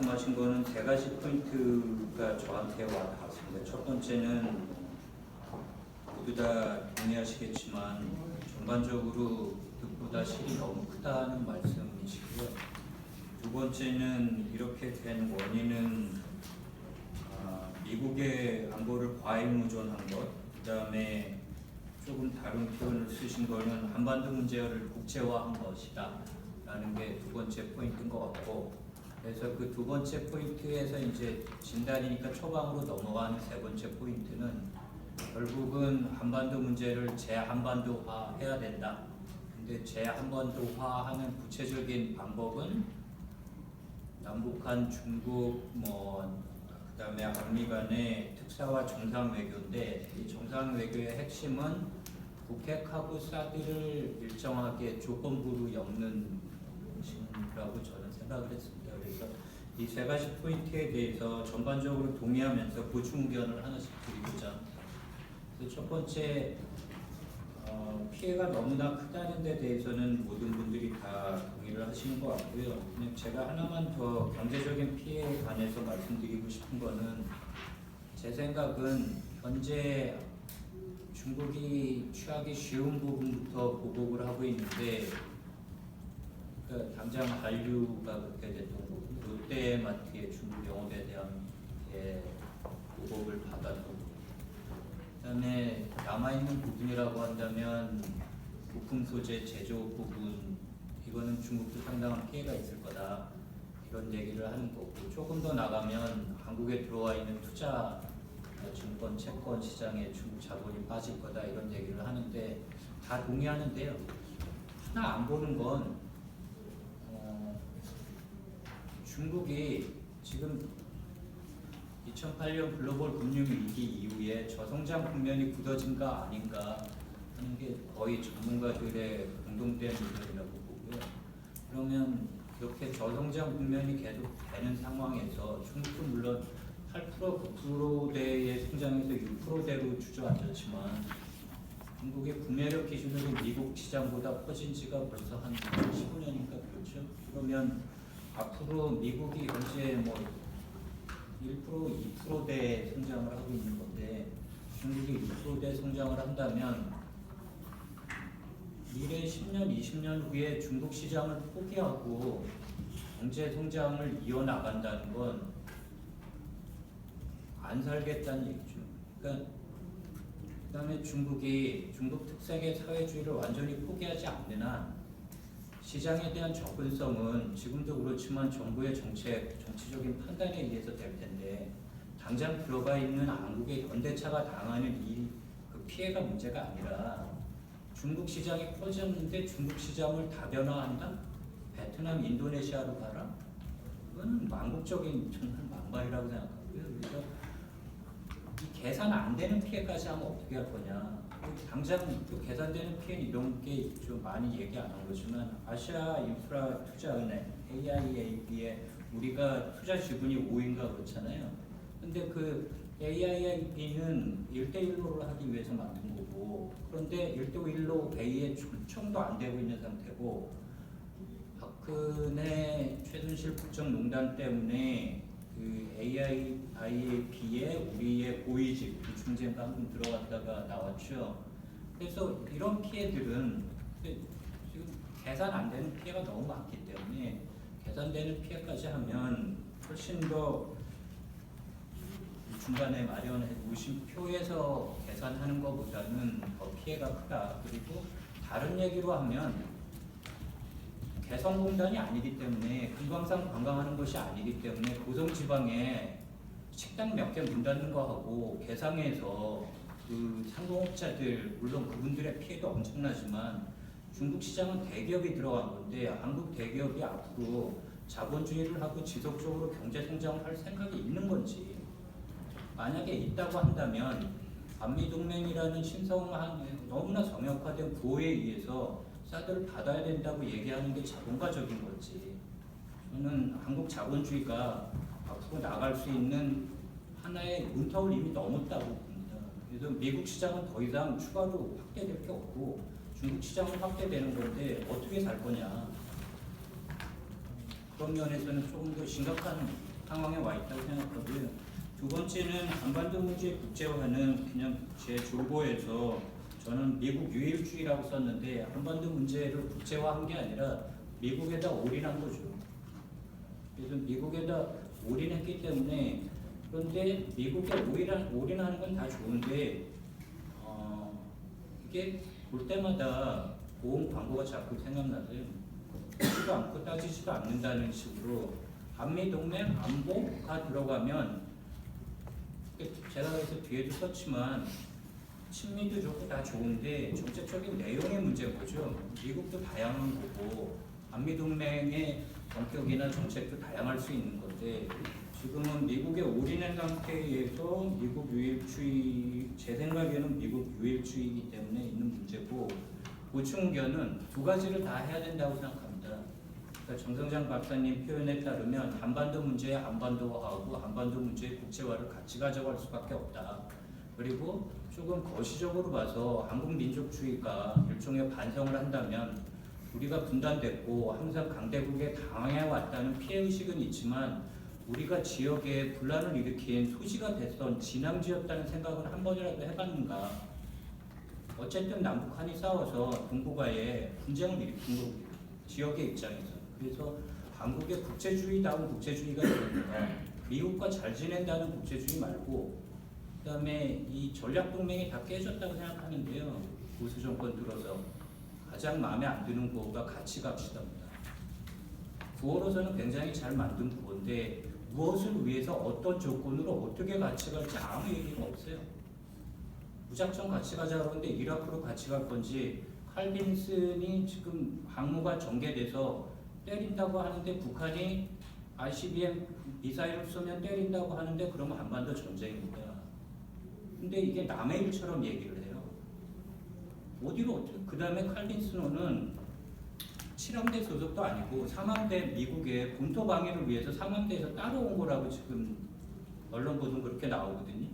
말씀하신 거는 세 가지 포인트가 저한테 와 닿았습니다. 첫 번째는 모두 다 동의하시겠지만 전반적으로 득보다 실이 너무 크다는 말씀이시고요. 두 번째는 이렇게 된 원인은 아, 미국의 안보를 과잉무전한 것, 그 다음에 조금 다른 표현을 쓰신 거는 한반도 문제를 국제화한 것이다. 라는 게 두 번째 포인트인 것 같고, 그래서 그 두 번째 포인트에서 이제 진단이니까 초방으로 넘어가는 세 번째 포인트는 결국은 한반도 문제를 재한반도화 해야 된다. 근데 재한반도화하는 구체적인 방법은 남북한 중국 뭐 그다음에 한미 간의 특사와 정상 외교인데 이 정상 외교의 핵심은 북핵하고 사드를 일정하게 조건부로 엮는 것이라고 저는 생각을 했습니다. 그래서 이 세 가지 포인트에 대해서 전반적으로 동의하면서 보충 의견을 하나씩 드리고자 그래서 첫 번째 어, 피해가 너무나 크다는 데 대해서는 모든 분들이 다 동의를 하시는 것 같고요. 제가 하나만 더 경제적인 피해에 관해서 말씀드리고 싶은 거는 제 생각은 현재 중국이 취하기 쉬운 부분부터 보복을 하고 있는데 그 당장 한류가 그렇게 됐던 거고 롯데마트의 중국 영업에 대한 예, 보복을 받아서 그다음에 남아 있는 부분이라고 한다면 부품 소재 제조 부분 이거는 중국도 상당한 피해가 있을 거다. 이런 얘기를 하는 거고 조금 더 나가면 한국에 들어와 있는 투자 증권 채권 시장에 중국 자본이 빠질 거다. 이런 얘기를 하는데 다 동의하는데요. 하나 안 보는 건 어, 중국이 지금 2008년 글로벌 금융 위기 이후에 저성장 국면이 굳어진가 아닌가 하는 게 거의 전문가들의 공동된 의견이라고 보고요. 그러면 이렇게 저성장 국면이 계속 되는 상황에서 중국도 물론 8% 9%대의 성장에서 6%대로 주저앉았지만 중국의 구매력 기준으로 미국 시장보다 커진 지가 벌써 한 15년인가 그렇죠. 그러면 앞으로 미국이 현재 뭐 1% 2%대 성장을 하고 있는 건데 중국이 6%대 성장을 한다면 미래 10년, 20년 후에 중국 시장을 포기하고 경제 성장을 이어나간다는 건 안 살겠다는 얘기죠. 그러니까 그다음에 중국이 중국 특색의 사회주의를 완전히 포기하지 않는 한 시장에 대한 접근성은 지금도 그렇지만 정부의 정책, 정치적인 판단에 의해서 될 텐데 당장 들어가 있는 한국의 현대차가 당하는 이 그 피해가 문제가 아니라 중국 시장이 커졌는데 중국 시장을 다변화한다? 베트남, 인도네시아로 가라? 그건 망국적인 정말 망발이라고 생각하고요. 그래서 이 계산 안 되는 피해까지 하면 어떻게 할 거냐? 당장 또 계산되는 피해는 이런 게 좀 많이 얘기 안한 거지만 아시아 인프라 투자은행 AIAB에 우리가 투자 지분이 5인가 그렇잖아요. 근데 그 AIAB는 1대1로를 하기 위해서 만든 거고 그런데 1대1로 A에 초청도 안 되고 있는 상태고 박근혜 최순실 국정농단 때문에 그 AIAB에 우리의 고위직 중재가 한번 들어갔다가 나왔죠. 그래서 이런 피해들은 지금 계산 안 되는 피해가 너무 많기 때문에 계산되는 피해까지 하면 훨씬 더 중간에 마련해 놓으신 표에서 계산하는 것보다는 더 피해가 크다. 그리고 다른 얘기로 하면 개성공단이 아니기 때문에 금강산 관광하는 것이 아니기 때문에 고성 지방에 식당 몇 개 문 닫는 거하고 개성에서 그 상공업자들 물론 그분들의 피해도 엄청나지만 중국 시장은 대기업이 들어간 건데 한국 대기업이 앞으로 자본주의를 하고 지속적으로 경제 성장을 할 생각이 있는 건지. 만약에 있다고 한다면 반미 동맹이라는 신성한 너무나 정형화된 구호에 의해서 사드를 받아야 된다고 얘기하는 게 자본가적인 거지. 저는 한국 자본주의가 앞으로 나갈 수 있는 하나의 문턱을 이미 넘었다고 봅니다. 그래서 미국 시장은 더 이상 추가로 확대될 게 없고 중국 시장은 확대되는 건데 어떻게 살 거냐. 그런 면에서는 조금 더 심각한 상황에 와 있다고 생각하고요. 두 번째는 한반도 문제 국제화는 그냥 제 조보에서 저는 미국 유일주의라고 썼는데 한반도 문제를 국제화한 게 아니라 미국에다 올인한 거죠. 그래서 미국에다 올인했기 때문에 그런데 미국에 올인, 올인하는 건 다 좋은데 어, 이게 볼 때마다 보험 광고가 자꾸 생각나서요. 보지도 않고 따지지도 않는다는 식으로 한미 동맹 안보가 들어가면 제가 그래서 뒤에도 썼지만 친미도 좋고 다 좋은데 정책적인 내용의 문제인 거죠. 미국도 다양한 거고 한미 동맹의 성격이나 정책도 다양할 수 있는 건데 지금은 미국의 올인한 상태에서 미국 유일주의 제 생각에는 미국 유일주의이기 때문에 있는 문제고 보충 의견은 두 가지를 다 해야 된다고 생각합니다. 그러니까 정성장 박사님 표현에 따르면 한반도 문제의 한반도화하고 한반도 문제의 국제화를 같이 가져갈 수밖에 없다. 그리고 조금 거시적으로 봐서 한국 민족주의가 일종의 반성을 한다면 우리가 분단됐고 항상 강대국에 당해왔다는 피해의식은 있지만 우리가 지역에 분란을 일으킨 소지가 됐던 진앙지였다는 생각을 한 번이라도 해봤는가? 어쨌든 남북한이 싸워서 동북아에 분쟁을 일으킨 거고요 지역의 입장에서. 그래서 한국의 국제주의다운 국제주의가 있습니다 미국과 잘 지낸다는 국제주의 말고 그다음에 이 전략 동맹이 다 깨졌다고 생각하는데요. 보수 정권 들어서 가장 마음에 안 드는 구호가 갑시다입니다. 구호로서는 굉장히 잘 만든 구호인데 무엇을 위해서 어떤 조건으로 어떻게 같이 갈지 아무 얘기가 없어요. 무작정 같이 가자 그러는데 이라크로 같이 갈 건지 칼빈슨이 지금 항모가 전개돼서 때린다고 하는데 북한이 ICBM 미사일을 쏘면 때린다고 하는데 그러면 한반도 전쟁입니다. 근데 이게 남의 일처럼 얘기를 해요. 어디로 어떻게? 그 다음에 칼빈 스노는 7함대 소속도 아니고 3함대 미국의 본토 방위를 위해서 3함대에서 따로 온 거라고 지금 언론 보도 그렇게 나오거든요.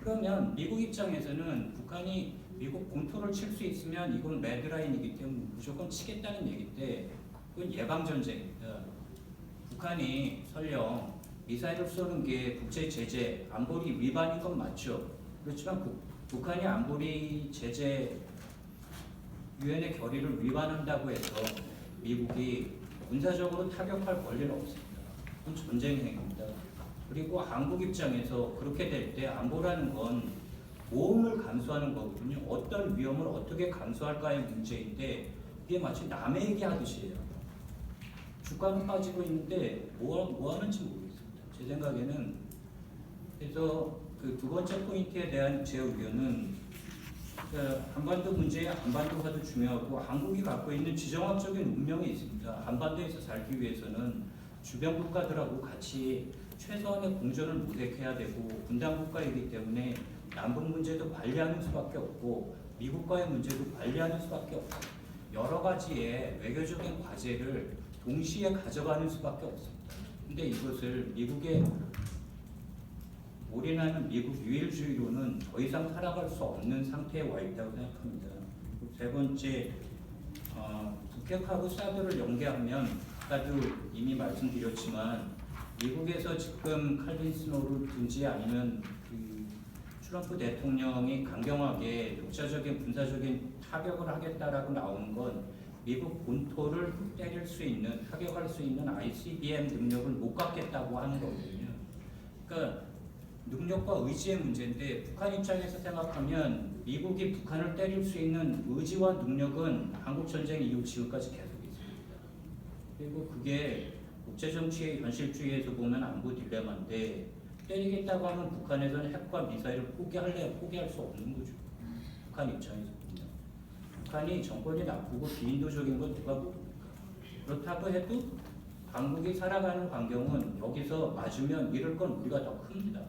그러면 미국 입장에서는 북한이 미국 본토를 칠 수 있으면 이건 레드라인이기 때문에 무조건 치겠다는 얘기인데 그건 예방 전쟁입니다. 북한이 설령 미사일을 쏘는 게 국제 제재 안보리 위반인 건 맞죠. 그렇지만 그, 북한이 안보리 제재 유엔의 결의를 위반한다고 해서 미국이 군사적으로 타격할 권리는 없습니다. 그건 전쟁 행위입니다. 그리고 한국 입장에서 그렇게 될 때 안보라는 건 모험을 감수하는 거거든요. 어떤 위험을 어떻게 감수할까의 문제인데 이게 마치 남의 얘기하듯이 해요. 주가는 빠지고 있는데 뭐, 뭐 하는지 모르겠습니다. 제 생각에는 그래서 그 두 번째 포인트에 대한 제 의견은 그 한반도 문제에 한반도가도 중요하고 한국이 갖고 있는 지정학적인 운명이 있습니다. 한반도에서 살기 위해서는 주변 국가들하고 같이 최소한의 공존을 모색해야 되고 분단 국가이기 때문에 남북 문제도 관리하는 수밖에 없고 미국과의 문제도 관리하는 수밖에 없고 여러 가지의 외교적인 과제를 동시에 가져가는 수밖에 없습니다. 근데 이것을 미국의 올인하는 미국 유일주의로는 더 이상 살아갈 수 없는 상태에 와 있다고 생각합니다. 세 번째, 어, 북핵하고 사드를 연계하면 아까도 이미 말씀드렸지만 미국에서 지금 칼빈 스노를 든지 아니면 그 트럼프 대통령이 강경하게 독자적인 군사적인 타격을 하겠다라고 나오는 건 미국 본토를 때릴 수 있는 타격할 수 있는 ICBM 능력을 못 갖겠다고 하는 거거든요. 그러니까 능력과 의지의 문제인데 북한 입장에서 생각하면 미국이 북한을 때릴 수 있는 의지와 능력은 한국 전쟁 이후 지금까지 계속 있습니다. 그리고 그게 국제 정치의 현실주의에서 보면 안보 딜레마인데 때리겠다고 하면 북한에서는 핵과 미사일을 포기할래 포기할 수 없는 거죠. 북한 입장에서 북한이 정권이 나쁘고 비인도적인 건 누가 모릅니까? 그렇다고 해도 한국이 살아가는 환경은 여기서 맞으면 잃을 건 우리가 더 큽니다.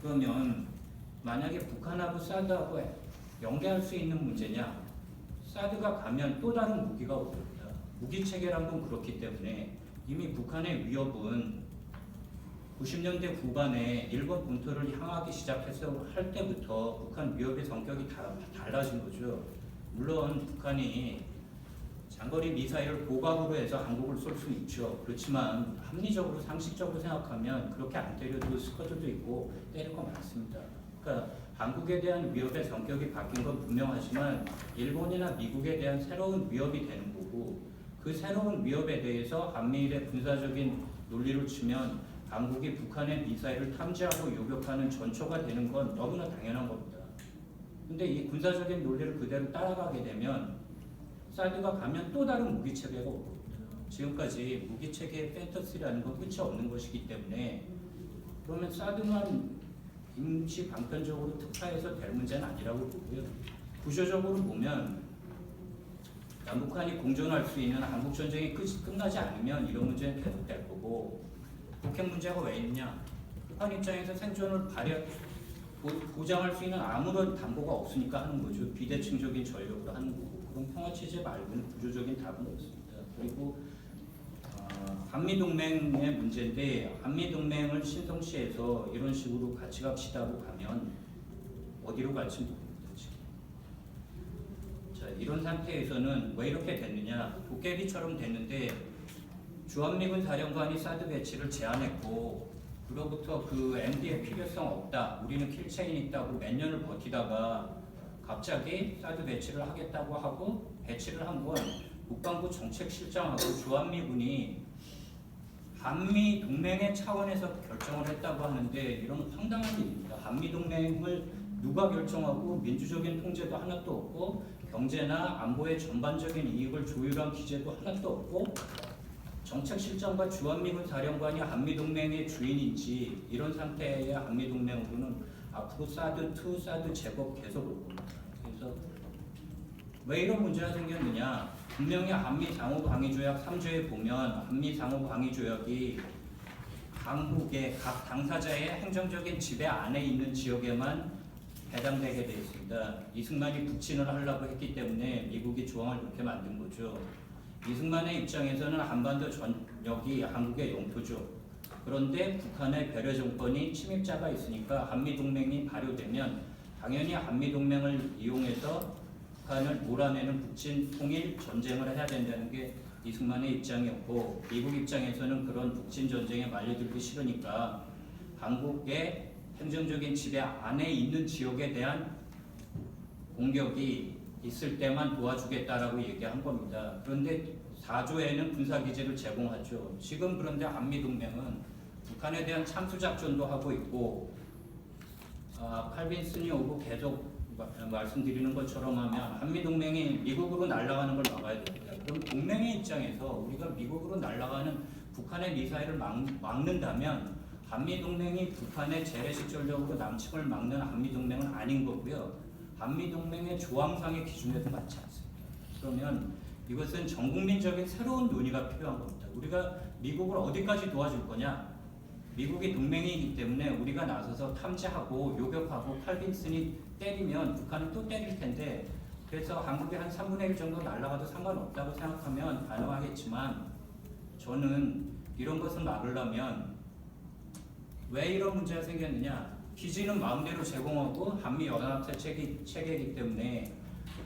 그러면 만약에 북한하고 사드하고 연계할 수 있는 문제냐? 사드가 가면 또 다른 무기가 오릅니다. 무기 체계란 건 그렇기 때문에 이미 북한의 위협은 90년대 후반에 일본 본토를 향하기 시작해서 할 때부터 북한 위협의 성격이 다 달라진 거죠. 물론 북한이 장거리 미사일을 고각으로 해서 한국을 쏠 수 있죠. 그렇지만 합리적으로 상식적으로 생각하면 그렇게 안 때려도 스쿼드도 있고 때릴 거 많습니다. 그러니까 한국에 대한 위협의 성격이 바뀐 건 분명하지만 일본이나 미국에 대한 새로운 위협이 되는 거고 그 새로운 위협에 대해서 한미일의 군사적인 논리를 치면 한국이 북한의 미사일을 탐지하고 요격하는 전초가 되는 건 너무나 당연한 겁니다. 근데 이 군사적인 논리를 그대로 따라가게 되면 사드가 가면 또 다른 무기 체계가 올 겁니다. 지금까지 무기 체계의 팬터스라는 건 끝이 없는 것이기 때문에 그러면 사드만 임시 방편적으로 특화해서 될 문제는 아니라고 보고요. 구조적으로 보면 남북한이 공존할 수 있는 한국 전쟁이 끝, 끝나지 않으면 이런 문제는 계속될 거고 북핵 문제가 왜 있냐? 북한 입장에서 생존을 발휘 보- 보장할 수 있는 아무런 담보가 없으니까 하는 거죠. 비대칭적인 전력으로 하는 거고 그럼 평화 체제 말고는 구조적인 답은 없습니다. 그리고 어, 한미 동맹의 문제인데 한미 동맹을 신성시해서 이런 식으로 같이 갑시다고 가면 어디로 갈지 모릅니다. 지금. 자 이런 상태에서는 왜 이렇게 됐느냐? 도깨비처럼 됐는데 주한미군 사령관이 사드 배치를 제안했고 그로부터 그 MD의 필요성 없다. 우리는 킬체인 있다고 몇 년을 버티다가 갑자기 사드 배치를 하겠다고 하고 배치를 한 건 국방부 정책실장하고 주한미군이 한미 동맹의 차원에서 결정을 했다고 하는데 이런 황당한 일입니다. 한미 동맹을 누가 결정하고 민주적인 통제도 하나도 없고 경제나 안보의 전반적인 이익을 조율한 기재도 하나도 없고 정책실장과 주한미군 사령관이 한미동맹의 주인인지 이런 상태의 한미동맹으로는 앞으로 사드 2, 사드 제법 계속 올 겁니다. 그래서 왜 이런 문제가 생겼느냐? 분명히 한미 상호 방위 조약 3조에 보면 한미 상호 방위 조약이 한국의 각 당사자의 행정적인 지배 안에 있는 지역에만 해당되게 되어 있습니다. 이승만이 북진을 하려고 했기 때문에 미국이 조항을 그렇게 만든 거죠. 이승만의 입장에서는 한반도 전역이 한국의 영토죠. 그런데 북한의 배려 정권이 침입자가 있으니까 한미 동맹이 발효되면 당연히 한미 동맹을 이용해서 북한을 몰아내는 북진 통일 전쟁을 해야 된다는 게 이승만의 입장이었고 미국 입장에서는 그런 북진 전쟁에 말려들기 싫으니까 한국의 행정적인 지배 안에 있는 지역에 대한 공격이 있을 때만 도와주겠다라고 얘기한 겁니다. 그런데 4조에는 군사 기지를 제공하죠. 지금 그런데 한미 동맹은 북한에 대한 참수 작전도 하고 있고 아, 칼빈슨이 오고 계속 마- 말씀드리는 것처럼 하면 한미 동맹이 미국으로 날아가는 걸 막아야 됩니다. 그럼 동맹의 입장에서 우리가 미국으로 날아가는 북한의 미사일을 막, 막는다면 한미 동맹이 북한의 재래식 전력으로 남측을 막는 한미 동맹은 아닌 거고요. 한미동맹의 조항상의 기준에도 맞지 않습니다. 그러면 이것은 전국민적인 새로운 논의가 필요한 겁니다. 우리가 미국을 어디까지 도와줄 거냐? 미국이 동맹이기 때문에 우리가 나서서 탐지하고 요격하고 칼빈슨이 때리면 북한은 또 때릴 텐데 그래서 한국이 한 3분의 1 정도 날아가도 상관없다고 생각하면 가능하겠지만 저는 이런 것을 막으려면 왜 이런 문제가 생겼느냐? 기지는 마음대로 제공하고 한미 연합체 체계, 체계이기 때문에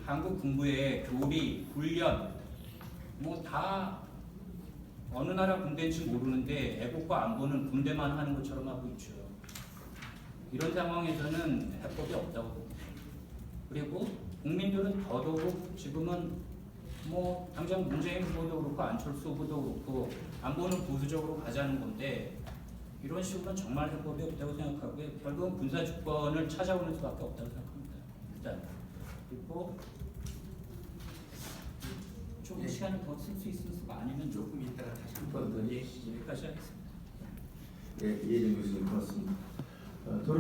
한국 군부의 교리, 훈련 뭐 다 어느 나라 군대인지 모르는데 애국과 안보는 군대만 하는 것처럼 하고 있죠. 이런 상황에서는 해법이 없다고 봅니다. 그리고 국민들은 더더욱 지금은 뭐 당장 문재인 후보도 그렇고 안철수 후보도 그렇고 안보는 보수적으로 가자는 건데 이런 식으로는 정말 해법이 없다고 생각하고요. 결국은 군사 주권을 찾아오는 수밖에 없다고 생각합니다. 일단 그리고 좀 예. 시간을 더 쓸 수 있을까 아니면 좀 조금 이따가 다시 한 번 더 예, 여기까지 하겠습니다. 예, 이혜정 교수님 고맙습니다. 어,